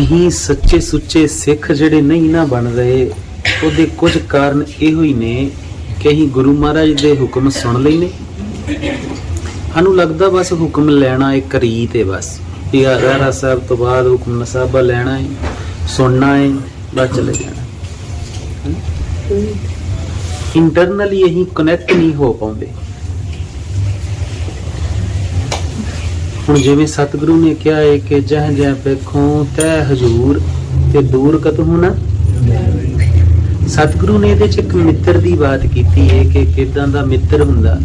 ਅਹੀਂ ਸੱਚੇ ਸੁੱਚੇ ਸਿੱਖ ਜਿਹੜੇ ਨਹੀਂ ਨਾ ਬਣ ਰਹੇ ਉਹਦੇ ਕੁਝ ਕਾਰਨ ਇਹੋ ਹੀ ਨੇ ਕਿ ਅਸੀਂ ਗੁਰੂ ਮਹਾਰਾਜ ਦੇ ਹੁਕਮ ਸੁਣ ਲੈਨੇ ਸਾਨੂੰ ਲੱਗਦਾ ਬਸ ਹੁਕਮ ਲੈਣਾ ਇੱਕ ਰੀਤ ਹੈ ਬਸ। ਇਹ ਆਰਾ ਸਾਹਿਬ ਤੋਂ ਬਾਅਦ ਹੁਕਮ ਨਸਾਬਾ ਲੈਣਾ ਹੈ ਸੁਣਨਾ ਹੈ ਬਸ ਚਲੇ ਜਾਣਾ। ਇੰਟਰਨਲੀ ਅਸੀਂ ਕਨੈਕਟ ਨਹੀਂ ਹੋ ਪਾਉਂਦੇ। ਹੁਣ ਜਿਵੇਂ ਸਤਿਗੁਰੂ ਨੇ ਕਿਹਾ ਹੈ ਕਿ ਜਹ ਜਹ ਵੇਖੋ, ਤੈ ਹਜੂਰ, ਤੇ ਦੂਰ ਕਤਹੁ ਹੋਣਾ? ਸਤਿਗੁਰੂ ਨੇ ਇਹਦੇ ਚ ਇੱਕ ਮਿੱਤਰ ਦੀ ਬਾਤ ਕੀਤੀ ਹੈ ਕਿ ਕਿਦਾਂ ਦਾ ਮਿੱਤਰ ਹੁੰਦਾ,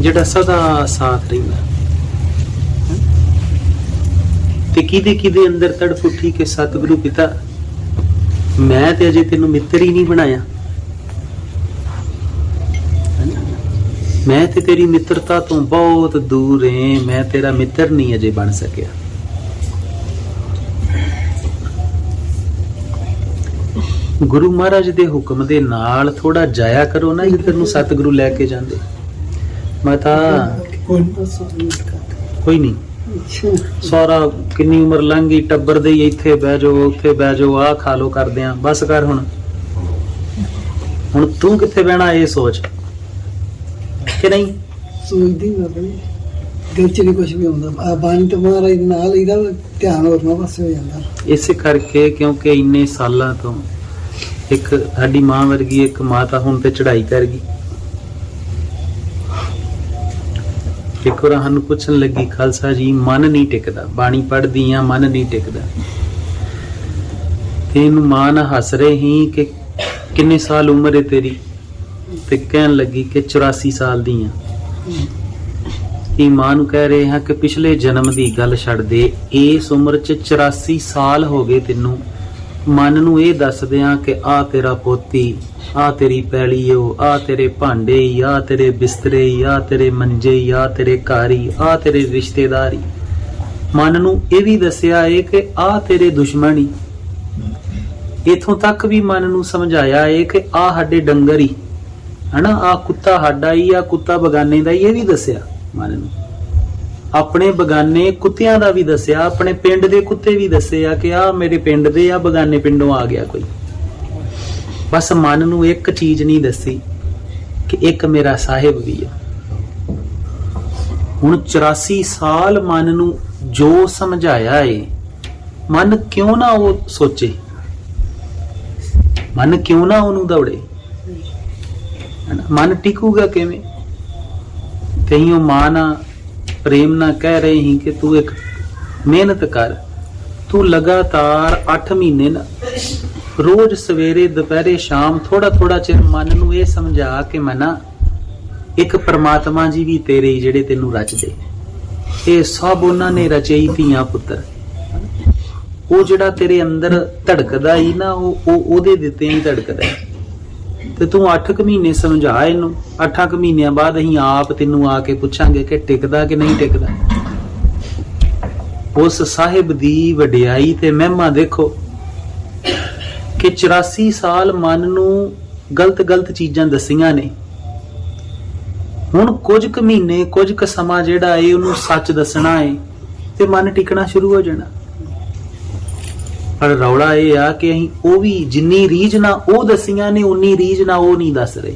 ਜਿਹੜਾ ਸਦਾ ਸਾਥ ਰਹਿੰਦਾ। ਤੇ ਕਿਹਦੇ ਕਿਹਦੇ ਅੰਦਰ ਤੜਫ ਉੱਠੀ ਕਿ ਸਤਿਗੁਰੂ ਪਿਤਾ, ਮੈਂ ਤੇ ਅਜੇ ਤੈਨੂੰ ਮਿੱਤਰ ਹੀ ਨਹੀਂ ਬਣਾਇਆ। ਮੈਂ ਤੇ ਤੇਰੀ ਮਿੱਤਰਤਾ ਤੋਂ ਬਹੁਤ ਦੂਰ ਹਾਂ ਮੈਂ ਤੇਰਾ ਮਿੱਤਰ ਨਹੀਂ ਅਜੇ ਬਣ ਸਕਿਆ। ਗੁਰੂ ਮਹਾਰਾਜ ਦੇ ਹੁਕਮ ਦੇ ਨਾਲ ਥੋੜਾ ਜਾਇਆ ਕਰੋ ਨਾ ਜਿੱਧਰ ਨੂੰ ਸਤਿਗੁਰੂ ਲੈ ਕੇ ਜਾਂਦੇ। ਮਾਤਾ ਕੋਈ ਨਹੀਂ ਸਾਰਾ ਕਿੰਨੀ ਉਮਰ ਲੰਘ ਗਈ ਟੱਬਰ ਦੇ ਇੱਥੇ ਬਹਿ ਜਾਓ ਉੱਥੇ ਬਹਿ ਜਾਓ ਆਹ ਖਾ ਲੋ ਕਰਦੇ ਆ ਬਸ ਕਰ ਹੁਣ। ਹੁਣ ਤੂੰ ਕਿੱਥੇ ਬਹਿਣਾ ਇਹ ਸੋਚ। ਕਿ ਨਹੀਂ? ਸੋਚਦੀ ਮੈਂ ਬਈ ਦਿਲ ਚ ਨਹੀਂ ਕੁਝ ਵੀ ਆਉਂਦਾ। ਆ ਬਾਣੀ ਤੋਂ ਮਹਾਰਾਜ ਨਾਲ ਇਹਦਾ ਧਿਆਨ ਹੋਰ ਨਾ ਪਾਸੇ ਹੋ ਜਾਂਦਾ। ਇਸੇ ਕਰਕੇ ਕਿਉਂਕਿ ਇੰਨੇ ਸਾਲਾਂ ਤੋਂ ਇੱਕ ਸਾਡੀ ਮਾਂ ਵਰਗੀ ਇੱਕ ਮਾਤਾ ਹੁਣ ਤੇ ਚੜ੍ਹਾਈ ਕਰ ਗਈ। ਇੱਕ ਵਾਰ ਸਾਨੂੰ ਪੁੱਛਣ ਲੱਗੀ ਖਾਲਸਾ ਜੀ ਮਨ ਨਹੀਂ ਟਿਕਦਾ। ਬਾਣੀ ਪੜ੍ਹਦੀ ਆ ਮਨ ਨਹੀਂ ਟਿਕਦਾ। ਤੇ ਇਹਨੂੰ ਮਾਂ ਨਾਲ ਹੱਸ ਰਹੇ ਹੀ ਕਿ ਕਿੰਨੇ ਸਾਲ ਉਮਰ ਹੈ ਤੇਰੀ? ਤੇ ਕਹਿਣ ਲੱਗੀ ਕਿ 84 ਸਾਲ ਦੀ ਆ ਇਹ ਮਾਂ ਨੂੰ ਕਹਿ ਰਹੇ ਹਾਂ ਕਿ ਪਿਛਲੇ ਜਨਮ ਦੀ ਗੱਲ ਛੱਡ ਦੇ, ਇਸ ਉਮਰ 'ਚ 84 ਸਾਲ ਹੋ ਗਏ ਤੈਨੂੰ। ਮਨ ਨੂੰ ਇਹ ਦੱਸਦੇ ਆ ਕਿ ਆ ਤੇਰਾ ਪੋਤੀ, ਆ ਤੇਰੀ ਪੈਲੀਓ ਓ ਆ ਤੇਰੇ ਭਾਂਡੇ, ਆ ਤੇਰੇ ਬਿਸਤਰੇ, ਆ ਤੇਰੇ ਮੰਜੇ, ਆ ਤੇਰੇ ਘਾਰੀ, ਆ ਤੇਰੇ ਰਿਸ਼ਤੇਦਾਰੀ। ਮਨ ਨੂੰ ਇਹ ਵੀ ਦੱਸਿਆ ਏ ਕਿ ਆ ਤੇਰੇ ਦੁਸ਼ਮਣੀ ਇਥੋਂ ਤੱਕ ਵੀ ਮਨ ਨੂੰ ਸਮਝਾਇਆ ਏ ਕਿ ਆ ਸਾਡੇ ਡੰਗਰ ਹੀ ਹਨਾ? ਆ ਕੁੱਤਾ ਸਾਡਾ ਹੀ ਆ, ਕੁੱਤਾ ਬਗਾਨੇ ਦਾ ਹੀ ਇਹ ਵੀ ਦੱਸਿਆ ਮਨ ਨੂੰ। ਆਪਣੇ ਬਗਾਨੇ ਕੁੱਤਿਆਂ ਦਾ ਵੀ ਦੱਸਿਆ, ਆਪਣੇ ਪਿੰਡ ਦੇ ਕੁੱਤੇ ਵੀ ਦੱਸਿਆ ਕਿ ਆ ਮੇਰੇ ਪਿੰਡ ਦੇ ਆ, ਬਗਾਨੇ ਪਿੰਡੋਂ ਆ ਗਿਆ ਕੋਈ। ਬਸ ਮਨ ਨੂੰ ਇੱਕ ਚੀਜ਼ ਨਹੀਂ ਦੱਸੀ ਕਿ ਇੱਕ ਮੇਰਾ ਸਾਹਿਬ ਵੀ ਆ। ਹੁਣ 84 ਸਾਲ ਮਨ ਨੂੰ ਜੋ ਸਮਝਾਇਆ ਏ, ਮਨ ਕਿਉਂ ਨਾ ਉਹ ਸੋਚੇ? ਮਨ ਕਿਉਂ ਨਾ ਉਹਨੂੰ ਦੌੜੇ? ਮਨ ਟਿਕੂਗਾ ਕਿਵੇਂ? ਕਈਓ ਮਾਂ ਨਾ ਪ੍ਰੇਮ ਨਾ ਕਹਿ ਰਹੇ ਹੀ ਕਿ ਤੂੰ ਇੱਕ ਮਿਹਨਤ ਕਰ। ਤੂੰ ਲਗਾਤਾਰ 8 ਮਹੀਨੇ ਨਾ, ਰੋਜ਼ ਸਵੇਰੇ, ਦੁਪਹਿਰੇ, ਸ਼ਾਮ ਥੋੜਾ ਥੋੜਾ ਚਿਰ ਮਨ ਨੂੰ ਇਹ ਸਮਝਾ ਕਿ ਮਨਾ ਇੱਕ ਪਰਮਾਤਮਾ ਜੀ ਵੀ ਤੇਰੇ ਹੀ ਜਿਹੜੇ ਤੈਨੂੰ ਰਚਦੇ ਇਹ ਸਭ ਉਹਨਾਂ ਨੇ ਰਚੇ ਹੀ ਧੀਆਂ ਪੁੱਤਰ। ਉਹ ਜਿਹੜਾ ਤੇਰੇ ਅੰਦਰ ਧੜਕਦਾ ਹੀ ਨਾ, ਉਹ ਉਹਦੇ ਦਿੱਤੇ ਹੀ ਧੜਕਦਾ ਹੈ। ਤੇ ਤੂੰ 8 ਕੁ ਮਹੀਨੇ ਸਮਝਾ ਇਹਨੂੰ। 8 ਕੁ ਮਹੀਨਿਆਂ ਬਾਅਦ ਅਸੀਂ ਆਪ ਤੈਨੂੰ ਆ ਕੇ ਪੁੱਛਾਂਗੇ ਕਿ ਟਿਕਦਾ ਕਿ ਨਹੀਂ ਟਿਕਦਾ। ਉਸ ਸਾਹਿਬ ਦੀ ਵਡਿਆਈ ਤੇ ਮਹਿਮਾ ਦੇਖੋ ਕਿ 84 ਸਾਲ ਮਨ ਨੂੰ ਗਲਤ ਗਲਤ ਚੀਜ਼ਾਂ ਦਸੀਆਂ ਨੇ। ਹੁਣ ਕੁਝ ਕੁ ਮਹੀਨੇ, ਕੁਝ ਕੁ ਸਮਾਂ ਜਿਹੜਾ ਏ, ਉਹਨੂੰ ਸੱਚ ਦੱਸਣਾ ਏ ਤੇ ਮਨ ਟਿਕਣਾ ਸ਼ੁਰੂ ਹੋ ਜਾਣਾ। ਪਰ ਰੌਲਾ ਇਹ ਆ ਕਿ ਅਸੀਂ ਉਹ ਵੀ ਜਿੰਨੀ ਰੀਝ ਨਾ ਉਹ ਦਸੀਆਂ ਨੇ, ਉਨੀ ਰੀਝ ਨਾ ਉਹ ਨਹੀਂ ਦੱਸ ਰਹੇ।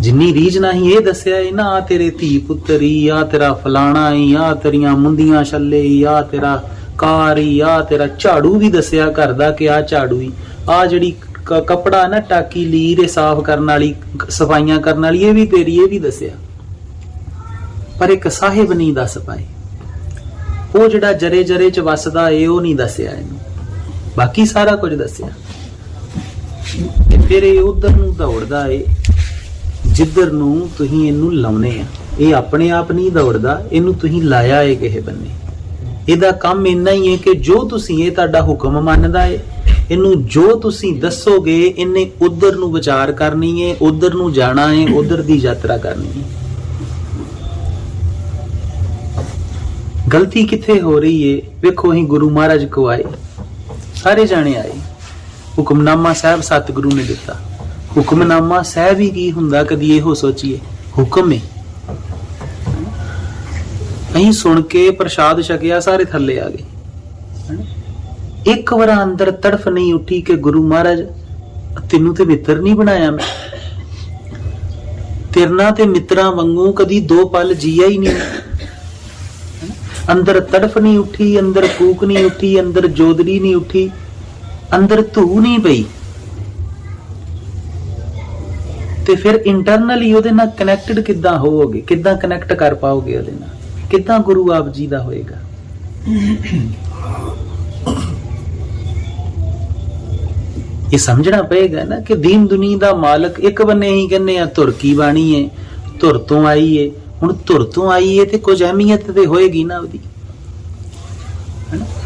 ਜਿੰਨੀ ਰੀਝ ਨਾ ਹੀ ਇਹ ਦੱਸਿਆ ਇਹ ਨਾ ਆ ਤੇਰੇ ਧੀ ਪੁੱਤਰੀ ਆ ਤੇਰਾ ਫਲਾਣਾ ਈ ਆ ਤੇਰੀਆਂ ਮੁੰਦੀਆਂ ਛੱਲੇ ਈ ਆ ਤੇਰਾ ਕਾਰੀ ਆ ਤੇਰਾ ਝਾੜੂ ਵੀ ਦੱਸਿਆ ਘਰ ਦਾ ਕਿ ਆ ਝਾੜੂ ਹੀ ਆ ਜਿਹੜੀ ਕ- ਕੱਪੜਾ ਨਾ, ਟਾਕੀ ਲੀਰ ਇਹ ਸਾਫ਼ ਕਰਨ ਵਾਲੀ, ਸਫਾਈਆਂ ਕਰਨ ਵਾਲੀ, ਇਹ ਵੀ ਤੇਰੀ, ਇਹ ਵੀ ਦੱਸਿਆ। ਪਰ ਇੱਕ ਸਾਹਿਬ ਨਹੀਂ ਦੱਸ ਪਾਏ। ਉਹ ਜਿਹੜਾ ਜਰੇ ਜਰੇ ਚ ਵਸਦਾ ਏ, ਉਹ ਨਹੀਂ ਦੱਸਿਆ ਇਹਨੂੰ। ਬਾਕੀ ਸਾਰਾ ਕੁਝ ਦੱਸਿਆ। ਤੇ ਫਿਰ ਇਹ ਉਧਰ ਨੂੰ ਦੌੜਦਾ ਏ। ਜਿੱਧਰ ਨੂੰ ਤੁਸੀਂ ਇਹਨੂੰ ਲਾਉਨੇ ਆ। ਇਹ ਆਪਣੇ ਆਪ ਨਹੀਂ ਦੌੜਦਾ, ਇਹਨੂੰ ਤੁਸੀਂ ਲਾਇਆ ਏ ਕਿਸੇ ਬੰਨੇ। ਇਹਦਾ ਕੰਮ ਇੰਨਾ ਹੀ ਹੈ ਕਿ ਜੋ ਤੁਸੀਂ ਇਹ ਤੁਹਾਡਾ ਹੁਕਮ ਮੰਨਦਾ ਏ, ਇਹਨੂੰ ਜੋ ਤੁਸੀਂ ਦੱਸੋਗੇ, ਇਹਨੇ ਉਧਰ ਨੂੰ ਵਿਚਾਰ ਕਰਨੀ ਏ, ਉਧਰ ਨੂੰ ਜਾਣਾ ਏ, ਉਧਰ ਦੀ ਯਾਤਰਾ ਕਰਨੀ ਏ। ਗਲਤੀ ਕਿੱਥੇ ਹੋ ਰਹੀ ਏ? ਵੇਖੋ, ਅਸੀਂ ਗੁਰੂ ਮਹਾਰਾਜ ਕੋ ਆਏ। ਸਾਰੇ ਜਾਣੇ ਆਏ। ਹੁਕਮਨਾਮਾ ਸਾਹਿਬ ਸਤਿਗੁਰੂ ਨੇ ਦਿੱਤਾ। ਹੁਕਮਨਾਮਾ ਸਾਹਿਬ ਹੀ ਕੀ ਹੁੰਦਾ, ਕਦੀ ਇਹੋ ਸੋਚੀਏ? ਹੁਕਮ ਹੈ ਅਸੀਂ ਸੁਣ ਕੇ ਪ੍ਰਸ਼ਾਦ ਛਕਿਆ, ਸਾਰੇ ਥੱਲੇ ਆ ਗਏ। ਹੈਨਾ? ਇੱਕ ਵਾਰ ਅੰਦਰ ਤੜਫ ਨਹੀਂ ਉੱਠੀ ਕਿ ਗੁਰੂ ਮਹਾਰਾਜ, ਤੈਨੂੰ ਤੇ ਮਿੱਤਰ ਨਹੀਂ ਬਣਾਇਆ ਮੈਂ। ਤਿਰਨਾ ਤੇ ਮਿੱਤਰਾਂ ਵਾਂਗੂ ਕਦੀ ਦੋ ਪਲ ਜੀਆ ਹੀ ਨਹੀਂ ਅੰਦਰ ਤੜਫ ਨਹੀਂ ਉੱਠੀ, ਅੰਦਰ ਕੂਕ ਨਹੀਂ ਉੱਠੀ, ਅੰਦਰ ਜੋਦਰੀ ਨਹੀਂ ਉੱਠੀ, ਅੰਦਰ ਧੂ ਨਹੀਂ ਪਈ। ਤੇ ਫਿਰ ਇੰਟਰਨਲੀ ਉਹਦੇ ਨਾਲ ਕਨੈਕਟਡ ਕਿੱਦਾਂ ਹੋਵੋਗੇ? ਕਿੱਦਾਂ ਕਨੈਕਟ ਕਰ ਪਾਓਗੇ ਉਹਦੇ ਨਾਲ? ਕਿੱਦਾਂ ਗੁਰੂ ਆਪ ਜੀ ਦਾ ਹੋਏਗਾ? ਇਹ ਸਮਝਣਾ ਪਏਗਾ ਨਾ ਕਿ ਦੀਨ ਦੁਨੀ ਦਾ ਮਾਲਕ ਇੱਕ ਬੰਨੇ ਹੀ ਕਹਿੰਦੇ ਆ, ਧੁਰ ਕੀ ਬਾਣੀ ਏ? ਧੁਰ ਤੋਂ ਆਈ ਏ। ਹੁਣ ਧੁਰ ਤੋਂ ਆਈ ਏ ਤੇ ਕੁਝ ਅਹਿਮੀਅਤ ਤੇ ਹੋਏਗੀ ਨਾ ਉਹਦੀ।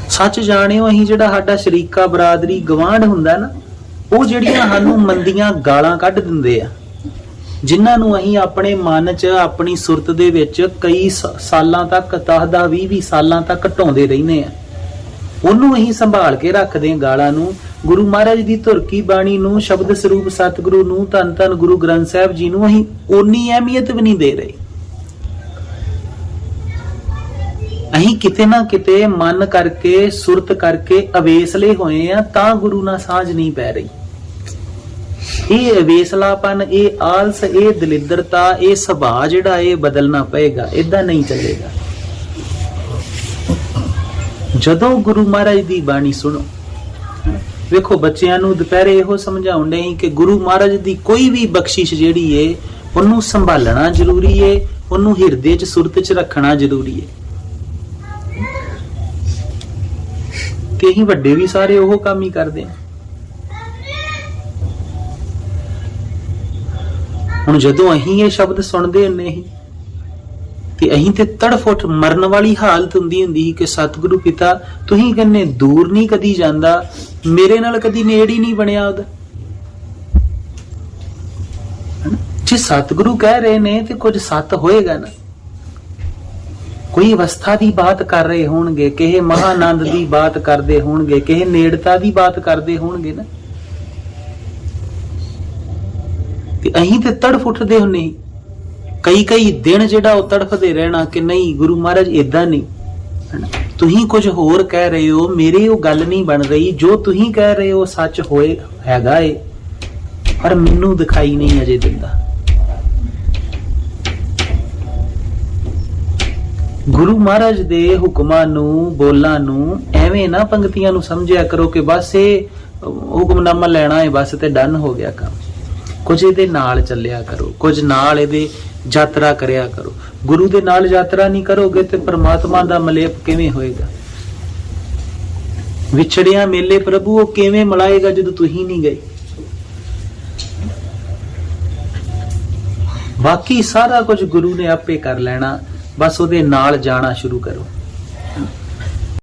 ਸੱਚ ਜਾਣਿਓ, ਅਸੀਂ ਜਿਹੜਾ ਸਾਡਾ ਸ਼ਰੀਕਾ ਬਰਾਦਰੀ ਗਵਾਂਢ ਹੁੰਦਾ ਨਾ, ਉਹ ਜਿਹੜੀਆਂ ਸਾਨੂੰ ਮੰਦੀਆਂ ਗਾਲਾਂ ਕੱਢ ਦਿੰਦੇ ਆ, ਜਿਨ੍ਹਾਂ ਨੂੰ ਅਸੀਂ ਆਪਣੇ ਮਨ 'ਚ, ਆਪਣੀ ਸੁਰਤ ਦੇ ਵਿੱਚ ਕਈ ਸ- ਸਾਲਾਂ ਤੱਕ 10 10 20 20 ਸਾਲਾਂ ਤੱਕ ਢਾਉਂਦੇ ਰਹਿੰਦੇ ਆ। ਉਹਨੂੰ ਅਸੀਂ ਸੰਭਾਲ ਕੇ ਰੱਖਦੇ ਹਾਂ ਗਾਲਾਂ ਨੂੰ। ਗੁਰੂ ਮਹਾਰਾਜ ਦੀ ਧੁਰਕੀ ਬਾਣੀ ਨੂੰ, ਸ਼ਬਦ ਸਰੂਪ ਸਤਿਗੁਰੂ ਨੂੰ, ਧੰਨ ਧੰਨ ਗੁਰੂ ਗ੍ਰੰਥ ਸਾਹਿਬ ਜੀ ਨੂੰ ਅਸੀਂ ਓਨੀ ਅਹਿਮੀਅਤ ਵੀ ਨਹੀਂ ਦੇ ਰਹੇ। ਅਸੀਂ ਕਿਤੇ ਨਾ ਕਿਤੇ ਮਨ ਕਰਕੇ, ਸੁਰਤ ਕਰਕੇ ਅਵੇਸਲੇ ਹੋਏ ਆ, ਤਾਂ ਗੁਰੂ ਨਾਲ ਸਾਝ ਨਹੀਂ ਪੈ ਰਹੀ। ਇਹ ਅਵੇਸਲਾਪਨ, ਇਹ ਆਲਸ, ਇਹ ਦਲਿੱਦਰਤਾ, ਇਹ ਸੁਭਾਅ ਜਿਹੜਾ ਇਹ ਬਦਲਣਾ ਪਏਗਾ ਇਦਾਂ ਨਹੀਂ ਚੱਲੇਗਾ। ਜਦੋਂ ਗੁਰੂ ਮਹਾਰਾਜ ਦੀ ਬਾਣੀ ਸੁਣੋ, ਵੇਖੋ ਬੱਚਿਆਂ ਨੂੰ ਦੁਪਹਿਰੇ ਇਹੋ ਸਮਝਾਉਣ ਡਏ ਕਿ ਗੁਰੂ ਮਹਾਰਾਜ ਦੀ ਕੋਈ ਵੀ ਬਖਸ਼ਿਸ਼ ਜਿਹੜੀ ਏ, ਉਹਨੂੰ ਸੰਭਾਲਣਾ ਜ਼ਰੂਰੀ ਏ, ਉਹਨੂੰ ਹਿਰਦੇ 'ਚ, ਸੁਰਤ 'ਚ ਰੱਖਣਾ ਜ਼ਰੂਰੀ ਏ। ਤੇ ਅਸੀਂ ਵੱਡੇ ਵੀ ਸਾਰੇ ਉਹ ਕੰਮ ਹੀ ਕਰਦੇ ਆ ਹੁਣ ਜਦੋਂ ਅਸੀਂ ਇਹ ਸ਼ਬਦ ਸੁਣਦੇ ਹੁੰਦੇ ਸੀ, ਤੇ ਅਸੀਂ ਤੇ ਤੜਫੁੱਟ ਮਰਨ ਵਾਲੀ ਹਾਲਤ ਹੁੰਦੀ ਹੁੰਦੀ ਸੀ ਕਿ ਸਤਿਗੁਰੂ ਪਿਤਾ, ਤੁਸੀਂ ਕਹਿੰਨੇ ਦੂਰ ਨਹੀਂ ਕਦੀ ਜਾਂਦਾ, ਮੇਰੇ ਨਾਲ ਕਦੀ ਨੇੜ ਹੀ ਨਹੀਂ ਬਣਿਆ ਉਹਦਾ। ਜੇ ਸਤਿਗੁਰੂ ਕਹਿ ਰਹੇ ਨੇ ਤੇ ਕੁਝ ਸੱਤ ਹੋਏਗਾ ਨਾ। ਕੋਈ ਅਵਸਥਾ ਦੀ ਬਾਤ ਕਰ ਰਹੇ ਹੋਣਗੇ, ਕਿਸੇ ਮਹਾਨੰਦ ਦੀ ਬਾਤ ਕਰਦੇ ਹੋਣਗੇ, ਕਿਸੇ ਨੇੜਤਾ ਦੀ ਬਾਤ ਕਰਦੇ ਹੋਣਗੇ ਨਾ। ਤੇ ਅਸੀਂ ਤੇ ਤੜਫ ਉੱਠਦੇ ਹੁੰਨੇ ਕਈ ਕਈ ਦਿਨ ਜਿਹੜਾ ਉਹ ਤੜਫਦੇ ਰਹਿਣਾ ਕਿ ਨਹੀਂ, ਗੁਰੂ ਮਹਾਰਾਜ ਇਦਾਂ ਨਹੀਂ। ਹਨਾ? ਤੁਸੀਂ ਕੁਝ ਹੋਰ ਕਹਿ ਰਹੇ ਹੋ, ਮੇਰੇ ਉਹ ਗੱਲ ਨਹੀਂ ਬਣ ਰਹੀ, ਜੋ ਤੁਸੀਂ ਕਹਿ ਰਹੇ ਹੋ ਸੱਚ ਹੋਏ, ਹੈਗਾ ਏ। ਪਰ ਮੈਨੂੰ ਦਿਖਾਈ ਨਹੀਂ ਅਜੇ ਦਿੰਦਾ। ਗੁਰੂ ਮਹਾਰਾਜ ਦੇ ਹੁਕਮਾਂ ਨੂੰ, ਬੋਲਾਂ ਨੂੰ ਐਵੇਂ ਨਾ ਪੰਕਤੀਆਂ ਨੂੰ ਸਮਝਿਆ ਕਰੋ ਕਿ ਬਸ ਇਹ ਹੁਕਮਨਾਮਾ ਲੈਣਾ ਹੈ ਬਸ ਤੇ ਡਨ ਹੋ ਗਿਆ ਕੰਮ। ਕੁਝ ਇਹਦੇ ਨਾਲ ਚੱਲਿਆ ਕਰੋ, ਕੁਝ ਨਾਲ ਇਹਦੇ ਯਾਤਰਾ ਕਰਿਆ ਕਰੋ। ਗੁਰੂ ਦੇ ਨਾਲ ਯਾਤਰਾ ਨਹੀਂ ਕਰੋਗੇ ਤੇ ਪ੍ਰਮਾਤਮਾ ਦਾ ਮਲੇਪ ਕਿਵੇਂ ਹੋਏਗਾ? ਵਿਛੜਿਆ ਮੇਲੇ ਪ੍ਰਭੂ, ਉਹ ਕਿਵੇਂ ਮਲਾਏਗਾ ਜਦੋਂ ਤੁਸੀਂ ਨਹੀਂ ਗਏ? ਬਾਕੀ ਸਾਰਾ ਕੁਝ ਗੁਰੂ ਨੇ ਆਪੇ ਕਰ ਲੈਣਾ। ਬਸ ਉਹਦੇ ਨਾਲ ਜਾਣਾ ਸ਼ੁਰੂ ਕਰੋ।